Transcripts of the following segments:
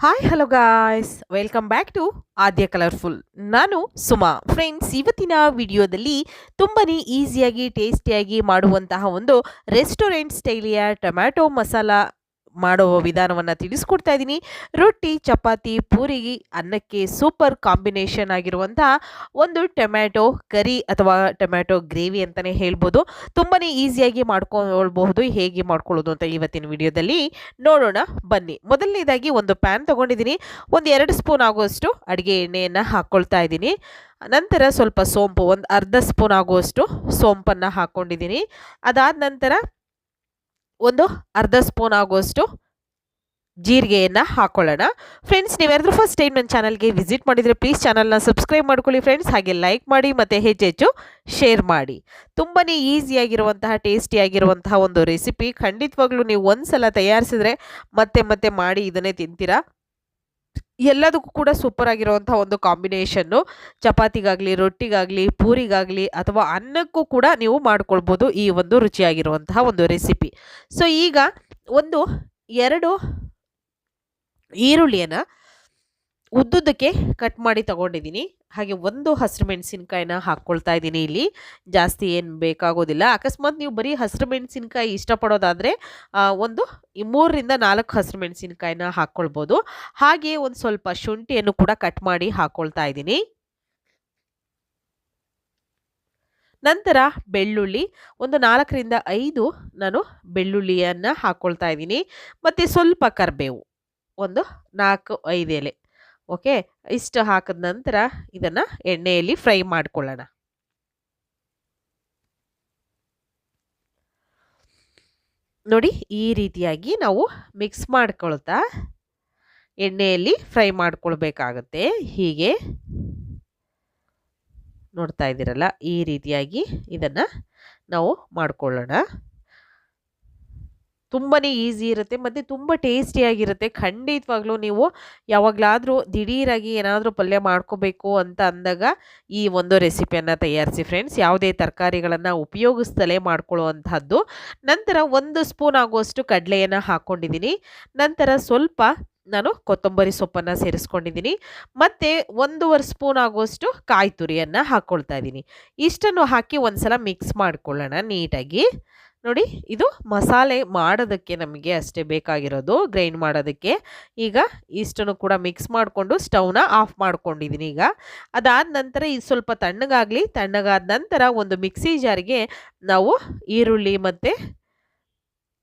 Hi hello guys welcome back to Aadya colourful ನಾನು Suma. Friends ಇವತ್ತಿನ ವಿಡಿಯೋದಲ್ಲಿ ತುಂಬಾ ಈಸಿಯಾಗಿ ಟೇಸ್ಟಿಯಾಗಿ ಮಾಡುವಂತಹ ಒಂದು ರೆಸ್ಟೋರೆಂಟ್ ಸ್ಟೈಲಿಯ ಟೊಮ್ಯಾಟೊ ಮಸಾಲ ಮಾಡೋ ವಿಧಾನವನ್ನು ತಿಳಿಸ್ಕೊಡ್ತಾ ಇದ್ದೀನಿ ರೊಟ್ಟಿ, ಚಪಾತಿ ಪೂರಿ ಅನ್ನಕ್ಕೆ ಸೂಪರ್ ಕಾಂಬಿನೇಷನ್ ಆಗಿರುವಂಥ ಒಂದು ಟೊಮ್ಯಾಟೊ ಕರಿ ಅಥವಾ ಟೊಮ್ಯಾಟೊ ಗ್ರೇವಿ ಅಂತಲೇ ಹೇಳ್ಬೋದು. ತುಂಬಾ ಈಸಿಯಾಗಿ ಮಾಡ್ಕೊಳ್ಬಹುದು, ಹೇಗೆ ಮಾಡ್ಕೊಳ್ಳೋದು ಅಂತ ಇವತ್ತಿನ ವಿಡಿಯೋದಲ್ಲಿ ನೋಡೋಣ. ಬನ್ನಿ. ಮೊದಲನೇದಾಗಿ ಒಂದು ಪ್ಯಾನ್ ತಗೊಂಡಿದ್ದೀನಿ ಒಂದು ಎರಡು ಸ್ಪೂನ್ ಆಗುವಷ್ಟು ಅಡುಗೆ ಎಣ್ಣೆಯನ್ನು ಹಾಕ್ಕೊಳ್ತಾ ಇದ್ದೀನಿ ನಂತರ ಸ್ವಲ್ಪ ಸೋಂಪು, ಒಂದು ಅರ್ಧ ಸ್ಪೂನ್ ಆಗುವಷ್ಟು ಸೋಂಪನ್ನು ಹಾಕ್ಕೊಂಡಿದ್ದೀನಿ ಅದಾದ ನಂತರ ಒಂದು ಅರ್ಧ ಸ್ಪೂನ್ ಆಗುವಷ್ಟು ಜೀರಿಗೆಯನ್ನು ಹಾಕೊಳ್ಳೋಣ. ಫ್ರೆಂಡ್ಸ್ ನೀವೇನಾದರೂ ಫಸ್ಟ್ ಟೈಮ್ ನನ್ನ ಚಾನಲ್ಗೆ ವಿಸಿಟ್ ಮಾಡಿದರೆ ಪ್ಲೀಸ್ ಚಾನಲ್ನ ಸಬ್ಸ್ಕ್ರೈಬ್ ಮಾಡ್ಕೊಳ್ಳಿ ಫ್ರೆಂಡ್ಸ್ ಹಾಗೆ ಲೈಕ್ ಮಾಡಿ ಮತ್ತು ಹೆಚ್ಚೆಚ್ಚು ಶೇರ್ ಮಾಡಿ. ತುಂಬಾ ಈಸಿಯಾಗಿರುವಂತಹ ಟೇಸ್ಟಿಯಾಗಿರುವಂತಹ ಒಂದು ರೆಸಿಪಿ ಖಂಡಿತವಾಗ್ಲೂ ನೀವು ಒಂದು ಸಲ ತಯಾರಿಸಿದ್ರೆ ಮತ್ತೆ ಮತ್ತೆ ಮಾಡಿ ಇದನ್ನೇ ತಿಂತೀರಾ? ಎಲ್ಲದಕ್ಕೂ ಕೂಡ ಸೂಪರ್ ಆಗಿರುವಂಥ ಒಂದು ಕಾಂಬಿನೇಷನ್ನು ಚಪಾತಿಗಾಗಲಿ, ರೊಟ್ಟಿಗಾಗಲಿ, ಪೂರಿಗಾಗಲಿ ಅಥವಾ ಅನ್ನಕ್ಕೂ ಕೂಡ ನೀವು ಮಾಡ್ಕೊಳ್ಬೋದು ಈ ಒಂದು ರುಚಿಯಾಗಿರುವಂತಹ ಒಂದು ರೆಸಿಪಿ ಸೊ ಈಗ ಒಂದು ಎರಡು ಈರುಳ್ಳಿಯನ್ನು ಉದ್ದುದ್ದಕ್ಕೆ ಕಟ್ ಮಾಡಿ ತಗೊಂಡಿದ್ದೀನಿ. ಹಾಗೆ ಒಂದು ಹಸಿರು ಮೆಣಸಿನ್ಕಾಯಿನ ಹಾಕ್ಕೊಳ್ತಾ ಇದ್ದೀನಿ ಇಲ್ಲಿ. ಜಾಸ್ತಿ ಏನು ಬೇಕಾಗೋದಿಲ್ಲ. ಅಕಸ್ಮಾತ್ ನೀವು ಬರೀ ಹಸಿರು ಮೆಣಸಿನ್ಕಾಯಿ ಇಷ್ಟಪಡೋದಾದರೆ ಒಂದು ಮೂರರಿಂದ ನಾಲ್ಕು ಹಸಿರು ಮೆಣಸಿನ್ಕಾಯಿನ ಹಾಕ್ಕೊಳ್ಬೋದು. ಹಾಗೆ ಒಂದು ಸ್ವಲ್ಪ ಶುಂಠಿಯನ್ನು ಕೂಡ ಕಟ್ ಮಾಡಿ ಹಾಕ್ಕೊಳ್ತಾ ಇದ್ದೀನಿ. ನಂತರ ಬೆಳ್ಳುಳ್ಳಿ, ಒಂದು ನಾಲ್ಕರಿಂದ ಐದು ನಾನು ಬೆಳ್ಳುಳ್ಳಿಯನ್ನು ಹಾಕ್ಕೊಳ್ತಾ ಇದ್ದೀನಿ. ಮತ್ತು ಸ್ವಲ್ಪ ಕರಿಬೇವು, ಒಂದು ನಾಲ್ಕು ಐದು ಎಲೆ. ಓಕೆ? ಇಷ್ಟು ಹಾಕಿದ ನಂತರ ಇದನ್ನು ಎಣ್ಣೆಯಲ್ಲಿ ಫ್ರೈ ಮಾಡಿಕೊಳ್ಳೋಣ. ನೋಡಿ, ಈ ರೀತಿಯಾಗಿ ನಾವು ಮಿಕ್ಸ್ ಮಾಡ್ಕೊಳ್ತಾ ಎಣ್ಣೆಯಲ್ಲಿ ಫ್ರೈ ಮಾಡ್ಕೊಳ್ಬೇಕಾಗತ್ತೆ. ಹೀಗೆ ನೋಡ್ತಾ ಇದ್ದೀರಲ್ಲ, ಈ ರೀತಿಯಾಗಿ ಇದನ್ನು ನಾವು ಮಾಡ್ಕೊಳ್ಳೋಣ. ತುಂಬಾ ಈಸಿ ಇರುತ್ತೆ, ಮತ್ತು ತುಂಬ ಟೇಸ್ಟಿಯಾಗಿರುತ್ತೆ. ಖಂಡಿತವಾಗ್ಲೂ ನೀವು ಯಾವಾಗಲಾದರೂ ದಿಢೀರಾಗಿ ಏನಾದರೂ ಪಲ್ಯ ಮಾಡ್ಕೋಬೇಕು ಅಂತ ಅಂದಾಗ ಈ ಒಂದು ರೆಸಿಪಿಯನ್ನು ತಯಾರಿಸಿ ಫ್ರೆಂಡ್ಸ್ ಯಾವುದೇ ತರಕಾರಿಗಳನ್ನು ಉಪಯೋಗಿಸ್ತಲೇ ಮಾಡ್ಕೊಳ್ಳುವಂಥದ್ದು ನಂತರ ಒಂದು ಸ್ಪೂನ್ ಆಗುವಷ್ಟು ಕಡಲೆಯನ್ನು ಹಾಕ್ಕೊಂಡಿದ್ದೀನಿ ನಂತರ ಸ್ವಲ್ಪ ನಾನು ಕೊತ್ತಂಬರಿ ಸೊಪ್ಪನ್ನು ಸೇರಿಸ್ಕೊಂಡಿದ್ದೀನಿ. ಮತ್ತು ಒಂದೂವರೆ ಸ್ಪೂನ್ ಆಗುವಷ್ಟು ಕಾಯಿ ತುರಿಯನ್ನು ಹಾಕ್ಕೊಳ್ತಾ ಇದ್ದೀನಿ. ಇಷ್ಟನ್ನು ಹಾಕಿ ಒಂದು ಸಲ ಮಿಕ್ಸ್ ಮಾಡ್ಕೊಳ್ಳೋಣ ನೀಟಾಗಿ. ನೋಡಿ, ಇದು ಮಸಾಲೆ ಮಾಡೋದಕ್ಕೆ ನಮಗೆ ಅಷ್ಟೇ ಬೇಕಾಗಿರೋದು, ಗ್ರೈಂಡ್ ಮಾಡೋದಕ್ಕೆ. ಈಗ ಇಷ್ಟನ್ನು ಕೂಡ ಮಿಕ್ಸ್ ಮಾಡಿಕೊಂಡು ಸ್ಟವ್ನ ಆಫ್ ಮಾಡ್ಕೊಂಡಿದ್ದೀನಿ ಈಗ. ಅದಾದ ನಂತರ ಇದು ಸ್ವಲ್ಪ ತಣ್ಣಗಾಗಲಿ, ತಣ್ಣಗಾದ ನಂತರ ಒಂದು ಮಿಕ್ಸಿ ಜಾರಿಗೆ ನಾವು ಈರುಳ್ಳಿ ಮತ್ತು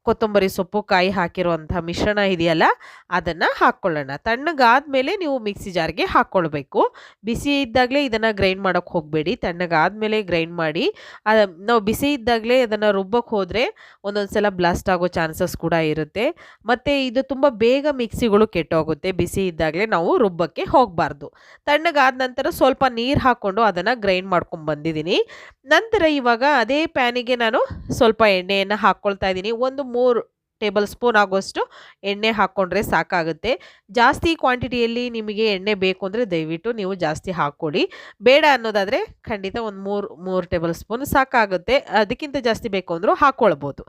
ಕೊತ್ತಂಬರಿ ಸೊಪ್ಪು, ಕಾಯಿ ಹಾಕಿರುವಂಥ ಮಿಶ್ರಣ ಇದೆಯಲ್ಲ, ಅದನ್ನು ಹಾಕ್ಕೊಳ್ಳೋಣ ತಣ್ಣಗಾದ್ಮೇಲೆ ನೀವು ಮಿಕ್ಸಿ ಜಾರ್ಗೆ ಹಾಕ್ಕೊಳ್ಬೇಕು ಬಿಸಿ ಇದ್ದಾಗಲೇ ಇದನ್ನು ಗ್ರೈಂಡ್ ಮಾಡೋಕ್ಕೆ ಹೋಗಬೇಡಿ. ತಣ್ಣಗಾದ್ಮೇಲೆ ಗ್ರೈಂಡ್ ಮಾಡಿ ನಾವು ಬಿಸಿ ಇದ್ದಾಗಲೇ ಅದನ್ನು ರುಬ್ಬಕ್ಕೆ ಹೋದರೆ ಒಂದೊಂದು ಸಲ ಬ್ಲಾಸ್ಟ್ ಆಗೋ ಚಾನ್ಸಸ್ ಕೂಡ ಇರುತ್ತೆ. ಮತ್ತು ಇದು ತುಂಬ ಬೇಗ ಮಿಕ್ಸಿಗಳು ಕೆಟ್ಟೋಗುತ್ತೆ. ಬಿಸಿ ಇದ್ದಾಗಲೇ ನಾವು ರುಬ್ಬಕ್ಕೆ ಹೋಗಬಾರ್ದು. ತಣ್ಣಗಾದ ನಂತರ ಸ್ವಲ್ಪ ನೀರು ಹಾಕ್ಕೊಂಡು ಅದನ್ನು ಗ್ರೈಂಡ್ ಮಾಡ್ಕೊಂಡು ಬಂದಿದ್ದೀನಿ. ನಂತರ ಇವಾಗ ಅದೇ ಪ್ಯಾನಿಗೆ ನಾನು ಸ್ವಲ್ಪ ಎಣ್ಣೆಯನ್ನು ಹಾಕ್ಕೊಳ್ತಾ ಇದ್ದೀನಿ. ಒಂದು ಮೂರು ಟೇಬಲ್ ಸ್ಪೂನ್ ಆಗೋಷ್ಟು ಎಣ್ಣೆ ಹಾಕ್ಕೊಂಡ್ರೆ ಸಾಕಾಗುತ್ತೆ. ಜಾಸ್ತಿ ಕ್ವಾಂಟಿಟಿಯಲ್ಲಿ ನಿಮಗೆ ಎಣ್ಣೆ ಬೇಕು ಅಂದರೆ ದಯವಿಟ್ಟು ನೀವು ಜಾಸ್ತಿ ಹಾಕ್ಕೊಳ್ಳಿ. ಬೇಡ ಅನ್ನೋದಾದರೆ ಖಂಡಿತ ಒಂದು ಮೂರು ಮೂರು ಟೇಬಲ್ ಸ್ಪೂನ್ ಸಾಕಾಗುತ್ತೆ. ಅದಕ್ಕಿಂತ ಜಾಸ್ತಿ ಬೇಕು ಅಂದರೂ ಹಾಕ್ಕೊಳ್ಬೋದು.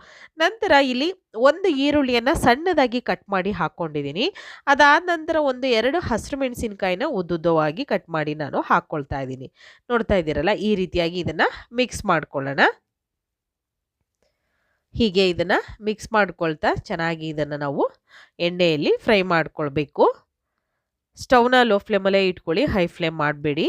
ನಂತರ ಇಲ್ಲಿ ಒಂದು ಈರುಳ್ಳಿಯನ್ನು ಸಣ್ಣದಾಗಿ ಕಟ್ ಮಾಡಿ ಹಾಕ್ಕೊಂಡಿದ್ದೀನಿ ಅದಾದ ನಂತರ ಒಂದು ಎರಡು ಹಸಿರು ಮೆಣಸಿನ್ಕಾಯಿನ ಉದ್ದುದ್ದವಾಗಿ ಕಟ್ ಮಾಡಿ ನಾನು ಹಾಕ್ಕೊಳ್ತಾ ಇದ್ದೀನಿ. ನೋಡ್ತಾ ಇದ್ದೀರಲ್ಲ, ಈ ರೀತಿಯಾಗಿ ಇದನ್ನು ಮಿಕ್ಸ್ ಮಾಡ್ಕೊಳ್ಳೋಣ. ಹೀಗೆ ಇದನ್ನು ಮಿಕ್ಸ್ ಮಾಡ್ಕೊಳ್ತಾ ಚೆನ್ನಾಗಿ ಇದನ್ನು ನಾವು ಎಣ್ಣೆಯಲ್ಲಿ ಫ್ರೈ ಮಾಡ್ಕೊಳ್ಬೇಕು. ಸ್ಟೌನ ಲೋ ಫ್ಲೇಮಲ್ಲೇ ಇಟ್ಕೊಳ್ಳಿ ಹೈ ಫ್ಲೇಮ್ ಮಾಡಬೇಡಿ.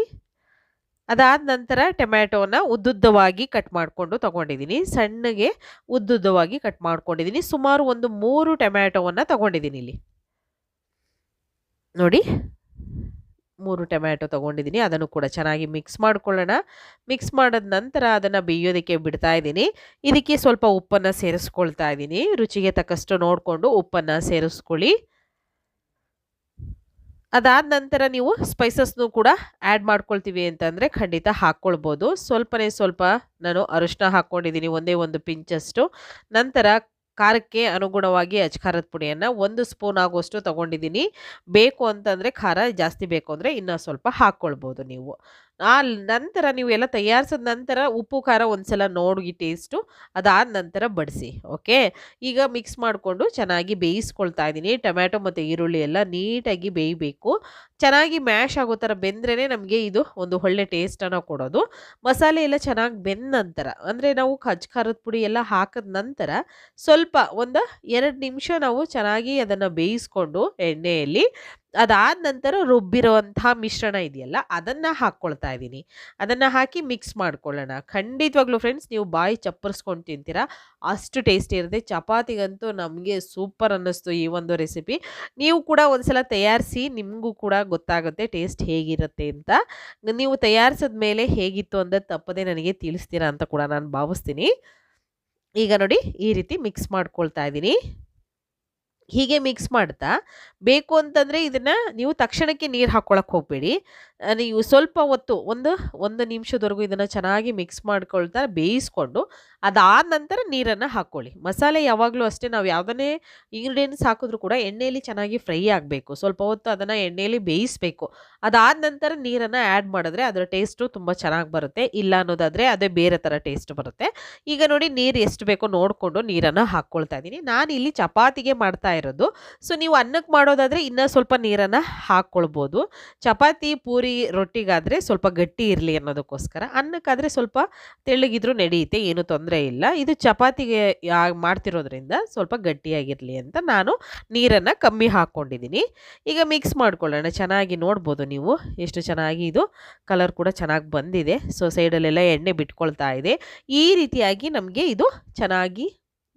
ಅದಾದ ನಂತರ ಟೊಮ್ಯಾಟೋನ ಉದ್ದುದ್ದವಾಗಿ ಕಟ್ ಮಾಡಿಕೊಂಡು ತೊಗೊಂಡಿದ್ದೀನಿ. ಸಣ್ಣಗೆ ಉದ್ದುದ್ದವಾಗಿ ಕಟ್ ಮಾಡ್ಕೊಂಡಿದ್ದೀನಿ. ಸುಮಾರು ಒಂದು ಮೂರು ಟೊಮ್ಯಾಟೋವನ್ನು ತೊಗೊಂಡಿದ್ದೀನಿ ಇಲ್ಲಿ. ನೋಡಿ. ಮೂರು ಟೊಮ್ಯಾಟೊ ತೊಗೊಂಡಿದ್ದೀನಿ. ಅದನ್ನು ಕೂಡ ಚೆನ್ನಾಗಿ ಮಿಕ್ಸ್ ಮಾಡ್ಕೊಳ್ಳೋಣ. ಮಿಕ್ಸ್ ಮಾಡಿದ ನಂತರ ಅದನ್ನು ಬೇಯೋದಕ್ಕೆ ಬಿಡ್ತಾ ಇದ್ದೀನಿ. ಇದಕ್ಕೆ ಸ್ವಲ್ಪ ಉಪ್ಪನ್ನು ಸೇರಿಸ್ಕೊಳ್ತಾ ಇದ್ದೀನಿ. ರುಚಿಗೆ ತಕ್ಕಷ್ಟು ನೋಡಿಕೊಂಡು ಉಪ್ಪನ್ನು ಸೇರಿಸ್ಕೊಳ್ಳಿ. ಅದಾದ ನಂತರ ನೀವು ಸ್ಪೈಸಸ್ನು ಕೂಡ ಆ್ಯಡ್ ಮಾಡ್ಕೊಳ್ತೀವಿ ಅಂತಂದರೆ ಖಂಡಿತ ಹಾಕ್ಕೊಳ್ಬೋದು. ಸ್ವಲ್ಪನೇ ಸ್ವಲ್ಪ ನಾನು ಅರಿಶಿನ ಹಾಕ್ಕೊಂಡಿದ್ದೀನಿ. ಒಂದೇ ಒಂದು ಪಿಂಚಷ್ಟು. ನಂತರ ಖಾರಕ್ಕೆ ಅನುಗುಣವಾಗಿ ಅಚ್ಕಾರದ ಪುಡಿಯನ್ನು ಒಂದು ಸ್ಪೂನ್ ಆಗುವಷ್ಟು ತೊಗೊಂಡಿದ್ದೀನಿ. ಬೇಕು ಅಂತಂದರೆ ಖಾರ ಜಾಸ್ತಿ ಬೇಕು ಅಂದರೆ ಇನ್ನೂ ಸ್ವಲ್ಪ ಹಾಕ್ಕೊಳ್ಬೋದು ನೀವು. ಆ ನಂತರ ನೀವು ಎಲ್ಲ ತಯಾರಿಸಿದ ನಂತರ ಉಪ್ಪು, ಖಾರ ಒಂದ್ಸಲ ನೋಡಿ ಟೇಸ್ಟು ಅದಾದ ನಂತರ ಬಡಿಸಿ ಓಕೆ ಈಗ ಮಿಕ್ಸ್ ಮಾಡಿಕೊಂಡು ಚೆನ್ನಾಗಿ ಬೇಯಿಸ್ಕೊಳ್ತಾ ಇದ್ದೀನಿ. ಟೊಮ್ಯಾಟೊ ಮತ್ತು ಈರುಳ್ಳಿ ಎಲ್ಲ ನೀಟಾಗಿ ಬೇಯಬೇಕು. ಚೆನ್ನಾಗಿ ಮ್ಯಾಶ್ ಆಗೋ ಥರ ಬೆಂದ್ರೇ ನಮಗೆ ಇದು ಒಂದು ಒಳ್ಳೆ ಟೇಸ್ಟನ್ನು ಕೊಡೋದು. ಮಸಾಲೆ ಎಲ್ಲ ಚೆನ್ನಾಗಿ ಬೆಂದ ನಂತರ, ಅಂದರೆ ನಾವು ಕಜ್ ಖಾರದ ಪುಡಿ ಎಲ್ಲ ಹಾಕಿದ ನಂತರ ಸ್ವಲ್ಪ ಒಂದು ಎರಡು ನಿಮಿಷ ನಾವು ಚೆನ್ನಾಗಿ ಅದನ್ನು ಬೇಯಿಸ್ಕೊಂಡು ಎಣ್ಣೆಯಲ್ಲಿ ಅದಾದ ನಂತರ ರುಬ್ಬಿರೋವಂಥ ಮಿಶ್ರಣ ಇದೆಯಲ್ಲ, ಅದನ್ನು ಹಾಕ್ಕೊಳ್ತಾ ಇದ್ದೀನಿ ಅದನ್ನು ಹಾಕಿ ಮಿಕ್ಸ್ ಮಾಡ್ಕೊಳ್ಳೋಣ. ಖಂಡಿತವಾಗ್ಲೂ ಫ್ರೆಂಡ್ಸ್, ನೀವು ಬಾಯಿ ಚಪ್ಪರಿಸ್ಕೊಂಡು ತಿಂತೀರಾ? ಅಷ್ಟು ಟೇಸ್ಟಿ ಇರುತ್ತೆ. ಚಪಾತಿಗಂತೂ ನಮಗೆ ಸೂಪರ್ ಅನ್ನಿಸ್ತು ಈ ಒಂದು ರೆಸಿಪಿ. ನೀವು ಕೂಡ ಒಂದ್ಸಲ ತಯಾರಿಸಿ, ನಿಮಗೂ ಕೂಡ ಗೊತ್ತಾಗುತ್ತೆ ಟೇಸ್ಟ್ ಹೇಗಿರುತ್ತೆ ಅಂತ. ನೀವು ತಯಾರಿಸಿದ ಮೇಲೆ ಹೇಗಿತ್ತು ಅಂತ ತಪ್ಪದೆ ನನಗೆ ತಿಳಿಸ್ತೀರಾ ಅಂತ ಕೂಡ ನಾನು ಭಾವಿಸ್ತೀನಿ. ಈಗ ನೋಡಿ ಈ ರೀತಿ ಮಿಕ್ಸ್ ಮಾಡ್ಕೊಳ್ತಾ ಇದ್ದೀನಿ ಹೀಗೆ ಮಿಕ್ಸ್ ಮಾಡ್ತಾ ಬೇಕು ಅಂತಂದರೆ ಇದನ್ನು ನೀವು ತಕ್ಷಣಕ್ಕೆ ನೀರು ಹಾಕ್ಕೊಳಕ್ಕೆ ಹೋಗಬೇಡಿ. ನೀವು ಸ್ವಲ್ಪ ಹೊತ್ತು, ಒಂದು ಒಂದು ನಿಮಿಷದವರೆಗೂ ಇದನ್ನು ಚೆನ್ನಾಗಿ ಮಿಕ್ಸ್ ಮಾಡ್ಕೊಳ್ತಾ ಬೇಯಿಸ್ಕೊಂಡು, ಅದಾದ ನಂತರ ನೀರನ್ನು ಹಾಕ್ಕೊಳ್ಳಿ ಮಸಾಲೆ ಯಾವಾಗಲೂ ಅಷ್ಟೇ, ನಾವು ಯಾವುದನ್ನೇ ಇಂಗ್ರೀಡಿಯೆಂಟ್ಸ್ ಹಾಕಿದ್ರೂ ಕೂಡ ಎಣ್ಣೆಯಲ್ಲಿ ಚೆನ್ನಾಗಿ ಫ್ರೈ ಆಗಬೇಕು. ಸ್ವಲ್ಪ ಹೊತ್ತು ಅದನ್ನು ಎಣ್ಣೆಯಲ್ಲಿ ಬೇಯಿಸಬೇಕು. ಅದಾದ ನಂತರ ನೀರನ್ನು ಆ್ಯಡ್ ಮಾಡಿದ್ರೆ ಅದರ ಟೇಸ್ಟು ತುಂಬ ಚೆನ್ನಾಗಿ ಬರುತ್ತೆ. ಇಲ್ಲ ಅನ್ನೋದಾದರೆ ಅದೇ ಬೇರೆ ಥರ ಟೇಸ್ಟ್ ಬರುತ್ತೆ. ಈಗ ನೋಡಿ ನೀರು ಎಷ್ಟು ಬೇಕೋ ನೋಡಿಕೊಂಡು ನೀರನ್ನು ಹಾಕ್ಕೊಳ್ತಾ ಇದ್ದೀನಿ ನಾನು ಇಲ್ಲಿ ಚಪಾತಿಗೆ ಮಾಡ್ತಾ ಇರೋದು. ಸೊ, ನೀವು ಅನ್ನಕ್ಕೆ ಮಾಡೋದಾದರೆ ಇನ್ನೂ ಸ್ವಲ್ಪ ನೀರನ್ನು ಹಾಕ್ಕೊಳ್ಬೋದು ಚಪಾತಿ, ಪೂರಿ ರೊಟ್ಟಿಗಾದರೆ ಸ್ವಲ್ಪ ಗಟ್ಟಿ ಇರಲಿ ಅನ್ನೋದಕ್ಕೋಸ್ಕರ, ಅನ್ನಕ್ಕಾದರೆ ಸ್ವಲ್ಪ ತೆಳ್ಳಗಿದ್ರೂ ನಡೆಯುತ್ತೆ ಏನು ತೊಂದರೆ ಇಲ್ಲ. ಇದು ಚಪಾತಿಗೆ ಮಾಡ್ತಿರೋದ್ರಿಂದ ಸ್ವಲ್ಪ ಗಟ್ಟಿಯಾಗಿರಲಿ ಅಂತ ನಾನು ನೀರನ್ನು ಕಮ್ಮಿ ಹಾಕ್ಕೊಂಡಿದ್ದೀನಿ. ಈಗ ಮಿಕ್ಸ್ ಮಾಡ್ಕೊಳ್ಳೋಣ, ಚೆನ್ನಾಗಿ ನೋಡ್ಬೋದು ನೀವು ಎಷ್ಟು ಚೆನ್ನಾಗಿ ಇದು ಕಲರ್ ಕೂಡ ಚೆನ್ನಾಗಿ ಬಂದಿದೆ. ಸೊ ಸೈಡಲ್ಲೆಲ್ಲ ಎಣ್ಣೆ ಬಿಟ್ಕೊಳ್ತಾ ಇದೆ. ಈ ರೀತಿಯಾಗಿ ನಮಗೆ ಇದು ಚೆನ್ನಾಗಿ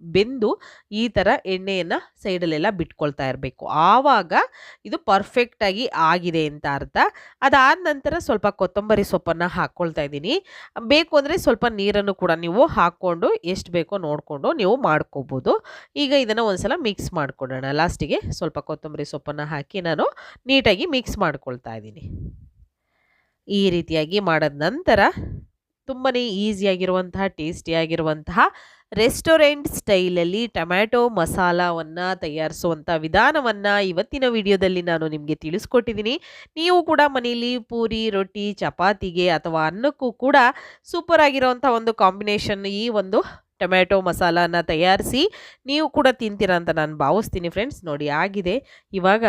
ಬೆಂದು ಈ ಥರ ಎಣ್ಣೆಯನ್ನು ಸೈಡಲ್ಲೆಲ್ಲ ಬಿಟ್ಕೊಳ್ತಾ ಇರಬೇಕು. ಆವಾಗ ಇದು ಪರ್ಫೆಕ್ಟಾಗಿ ಆಗಿದೆ ಅಂತ ಅರ್ಥ. ಅದಾದ ನಂತರ ಸ್ವಲ್ಪ ಕೊತ್ತಂಬರಿ ಸೊಪ್ಪನ್ನು ಹಾಕ್ಕೊಳ್ತಾ ಇದ್ದೀನಿ. ಬೇಕು ಅಂದರೆ ಸ್ವಲ್ಪ ನೀರನ್ನು ಕೂಡ ನೀವು ಹಾಕ್ಕೊಂಡು ಎಷ್ಟು ಬೇಕೋ ನೋಡಿಕೊಂಡು ನೀವು ಮಾಡ್ಕೋಬೋದು. ಈಗ ಇದನ್ನು ಒಂದ್ಸಲ ಮಿಕ್ಸ್ ಮಾಡ್ಕೊಡೋಣ. ಲಾಸ್ಟಿಗೆ ಸ್ವಲ್ಪ ಕೊತ್ತಂಬರಿ ಸೊಪ್ಪನ್ನು ಹಾಕಿ ನಾನು ನೀಟಾಗಿ ಮಿಕ್ಸ್ ಮಾಡ್ಕೊಳ್ತಾ ಇದ್ದೀನಿ. ಈ ರೀತಿಯಾಗಿ ಮಾಡಿದ ನಂತರ ತುಂಬಾ ಈಸಿಯಾಗಿರುವಂತಹ ಟೇಸ್ಟಿಯಾಗಿರುವಂತಹ ರೆಸ್ಟೋರೆಂಟ್ ಸ್ಟೈಲಲ್ಲಿ ಟೊಮ್ಯಾಟೊ ಮಸಾಲವನ್ನು ತಯಾರಿಸುವಂಥ ವಿಧಾನವನ್ನು ಇವತ್ತಿನ ವಿಡಿಯೋದಲ್ಲಿ ನಾನು ನಿಮಗೆ ತಿಳಿಸ್ಕೊಟ್ಟಿದ್ದೀನಿ. ನೀವು ಕೂಡ ಮನೆಯಲ್ಲಿ ಪೂರಿ, ರೊಟ್ಟಿ, ಚಪಾತಿಗೆ ಅಥವಾ ಅನ್ನಕ್ಕೂ ಕೂಡ ಸೂಪರ್ ಆಗಿರೋವಂಥ ಒಂದು ಕಾಂಬಿನೇಷನ್ ಈ ಒಂದು ಟೊಮ್ಯಾಟೊ ಮಸಾಲಾನ ತಯಾರಿಸಿ ನೀವು ಕೂಡ ತಿಂತೀರಾ ಅಂತ ನಾನು ಭಾವಿಸ್ತೀನಿ ಫ್ರೆಂಡ್ಸ್ ನೋಡಿ, ಆಗಿದೆ. ಇವಾಗ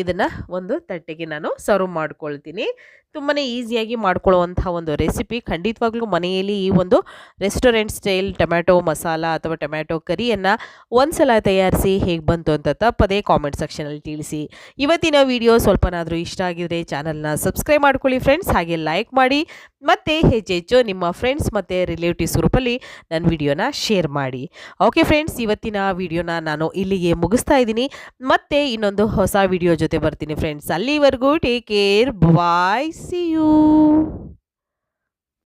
ಇದನ್ನು ಒಂದು ತಟ್ಟೆಗೆ ನಾನು ಸರ್ವ್ ಮಾಡ್ಕೊಳ್ತೀನಿ. ತುಂಬಾ ಈಸಿಯಾಗಿ ಮಾಡ್ಕೊಳ್ಳುವಂಥ ಒಂದು ರೆಸಿಪಿ. ಖಂಡಿತವಾಗ್ಲೂ ಮನೆಯಲ್ಲಿ ಈ ಒಂದು ರೆಸ್ಟೋರೆಂಟ್ ಸ್ಟೈಲ್ ಟೊಮ್ಯಾಟೊ ಮಸಾಲ ಅಥವಾ ಟೊಮ್ಯಾಟೊ ಕರಿಯನ್ನು ಒಂದ್ಸಲ ತಯಾರಿಸಿ ಹೇಗೆ ಬಂತು ಅಂತ ತಪ್ಪದೇ ಕಾಮೆಂಟ್ ಸೆಕ್ಷನಲ್ಲಿ ತಿಳಿಸಿ. ಇವತ್ತಿನ ವಿಡಿಯೋ ಸ್ವಲ್ಪನಾದರೂ ಇಷ್ಟ ಆಗಿದರೆ ಚಾನಲ್ನ ಸಬ್ಸ್ಕ್ರೈಬ್ ಮಾಡ್ಕೊಳ್ಳಿ ಫ್ರೆಂಡ್ಸ್ ಹಾಗೆ ಲೈಕ್ ಮಾಡಿ. ಮತ್ತು ಹೆಚ್ಚೆಚ್ಚು ನಿಮ್ಮ ಫ್ರೆಂಡ್ಸ್ ಮತ್ತು ರಿಲೇಟಿವ್ಸ್ ಗ್ರೂಪಲ್ಲಿ ನನ್ನ ವಿಡಿಯೋನ ಶೇರ್ ಮಾಡಿ. ಓಕೆ ಫ್ರೆಂಡ್ಸ್ ಇವತ್ತಿನ ವಿಡಿಯೋನ ನಾನು ಇಲ್ಲಿಗೆ ಮುಗಿಸ್ತಾ ಇದ್ದೀನಿ. ಮತ್ತೆ ಇನ್ನೊಂದು ಹೊಸ ವಿಡಿಯೋ ಜೊತೆ ಬರ್ತೀನಿ ಫ್ರೆಂಡ್ಸ್ ಅಲ್ಲಿವರೆಗೂ take care bye see you